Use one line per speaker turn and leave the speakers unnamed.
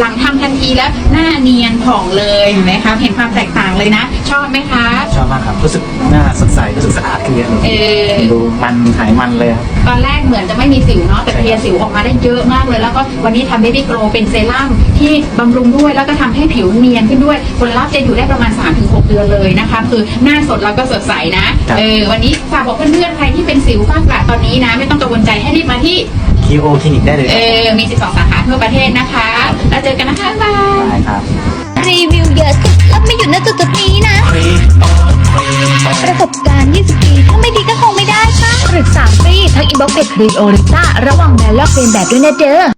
หลังทำทันทีแล้วหน้าเนียนผ่องเลยเห็นไหมคะเห็นความแตกต่างเลยนะ ชอบไหมคะ
ชอบมากครับรู้สึกหน้าสดใสรู้สึกสะอาดขึ้นเยอะเลย
เออ
ดูมันหายมันเลยครับ
ตอนแรกเหมือนจะไม่มีสิวเนาะแต่เคลียร์สิวออกมาได้เยอะมากเลย แล้วก็วันนี้ทำเบบี้โกลเป็นเซรั่มที่บำรุงด้วยแล้วก็ทำให้ผิวเนียนขึ้นด้วยผลลัพธ์จะอยู่ได้ประมาณ 3-6 เดือนเลยนะคะ คือหน้าสดแล้วก็สดใสนะครับเออวันนี้ฝากบอกเพื่อนๆใครที่เป็นสิวฝ้ากระตอนนี้นะ ไม่ต้องกังวลใจให้รีบมาที่
คีโอคลินิกได้เลย
เออมี 12 สาขาทั่วประเทศนะคะแล้วเจ อกันนะคะบ๊ายบาย
ได้ครับ
รีวิวเยอะสุดแล้วไม่หยุดณจุดจุดๆนี้นะ ประสบการณ์ 20 ปี ถ้าไม่ดีก็คงไม่ได้ค่ะปรึกษาฟรีทั้งอินบ็อกซ์เพจรีโอริต้าระหว่างแบรนด์ลอกเลียนแบบด้วยนะเด้อ